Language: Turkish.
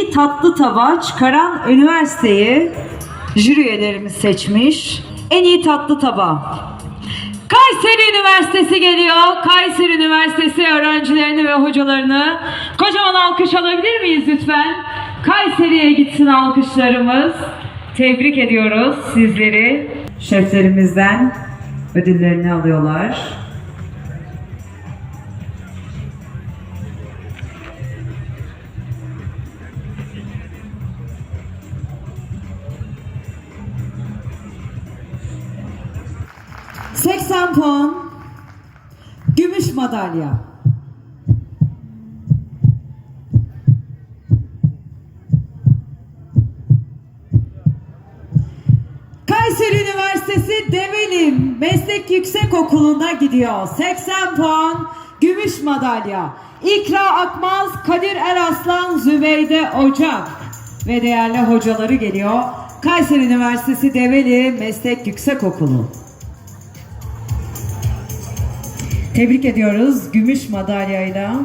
iyi tatlı tava çıkaran üniversiteyi jüri üyelerimiz seçmiş. En iyi tatlı tava. Kayseri Üniversitesi geliyor. Kayseri Üniversitesi öğrencilerini ve hocalarını kocaman alkış alabilir miyiz lütfen? Kayseri'ye gitsin alkışlarımız. Tebrik ediyoruz sizleri. Şeflerimizden ödüllerini alıyorlar. ...80 puan... ...gümüş madalya... Kayseri Üniversitesi Develim Meslek Yüksekokulu'na gidiyor. 80 puan, gümüş madalya. İkra Akmaz, Kadir Eraslan, Zübeyde Ocak ve değerli hocaları geliyor. Kayseri Üniversitesi Develi Meslek Yüksekokulu. Tebrik ediyoruz gümüş madalyayla.